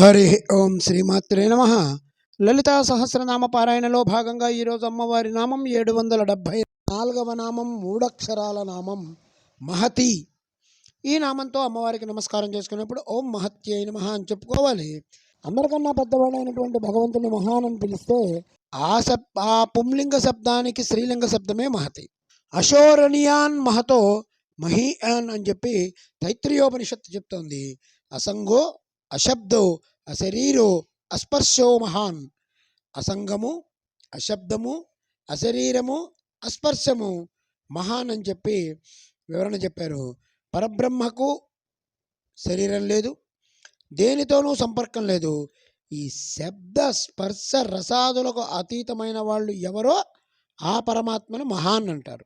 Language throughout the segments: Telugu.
హరి ఓం శ్రీమాత్రే నమ. లలితా సహస్రనామ పారాయణలో భాగంగా ఈరోజు అమ్మవారి నామం ఏడు వందల డెబ్భై నాలుగవ నామం మూడక్షరాల నామం మహతి. ఈ నామంతో అమ్మవారికి నమస్కారం చేసుకున్నప్పుడు ఓం మహత్యై నమ అని చెప్పుకోవాలి. అందరికన్నా పెద్దవాడైనటువంటి భగవంతుని మహాన్ అని పిలిస్తే ఆ శబ్ ఆ పుంలింగ శబ్దానికి స్త్రీలింగ శబ్దమే మహతి. అశోరణీయాన్ మహతో మహీయాన్ అని చెప్పి తైత్రీయోపనిషత్తు చెప్తోంది. అసంగో అశబ్దో అశరీరో అస్పర్శో మహాన్. అసంగము అశబ్దము అశరీరము అస్పర్శము మహాన్ అని చెప్పి వివరణ చెప్పారు. పరబ్రహ్మకు శరీరం లేదు దేనితోనూ సంపర్కం లేదు. ఈ శబ్ద స్పర్శ రసాదులకు అతీతమైన వాళ్ళు ఎవరో ఆ పరమాత్మను మహాన్ అంటారు.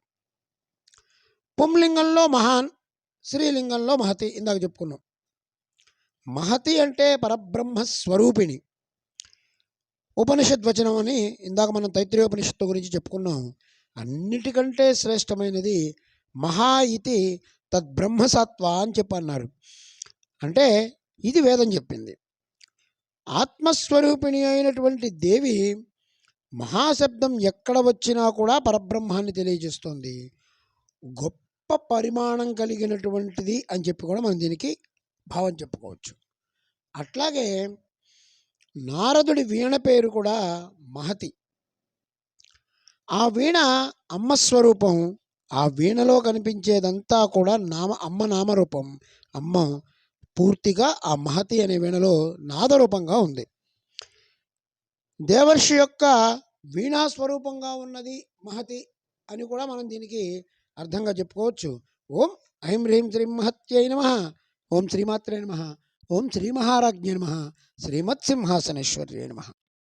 పుంలింగంలో మహాన్ శ్రీలింగంలో మహతి ఇందాక చెప్పుకున్నాం. మహతి అంటే పరబ్రహ్మ స్వరూపిణి. ఉపనిషద్వచనం అని ఇందాక మనం తైత్రీయోపనిషత్తు గురించి చెప్పుకున్నాం అన్నిటికంటే శ్రేష్టమైనది మహా ఇది తద్బ్రహ్మసత్వ అని చెప్పి అన్నారు అంటే ఇది వేదం చెప్పింది. ఆత్మస్వరూపిణి అయినటువంటి దేవి మహాశబ్దం ఎక్కడ వచ్చినా కూడా పరబ్రహ్మాన్ని తెలియజేస్తుంది. గొప్ప పరిమాణం కలిగినటువంటిది అని చెప్పి కూడా మనం దీనికి భావం చెప్పుకోవచ్చు. అట్లాగే నారదుడి వీణ పేరు కూడా మహతి. ఆ వీణ అమ్మ స్వరూపం ఆ వీణలో కనిపించేదంతా కూడా నామ అమ్మ నామరూపం. అమ్మ పూర్తిగా ఆ మహతి అనే వీణలో నాదరూపంగా ఉంది. దేవర్షి యొక్క వీణా స్వరూపంగా ఉన్నది మహతి అని కూడా మనం దీనికి అర్థంగా చెప్పుకోవచ్చు. ఓం ఐం హ్రీం శ్రీం మహత్యై నమ. ఓం శ్రీమాత్రే నమ ఓం శ్రీ మహారాజ్ఞే నమ శ్రీమత్సింహాసనేశ్వర్యే నమ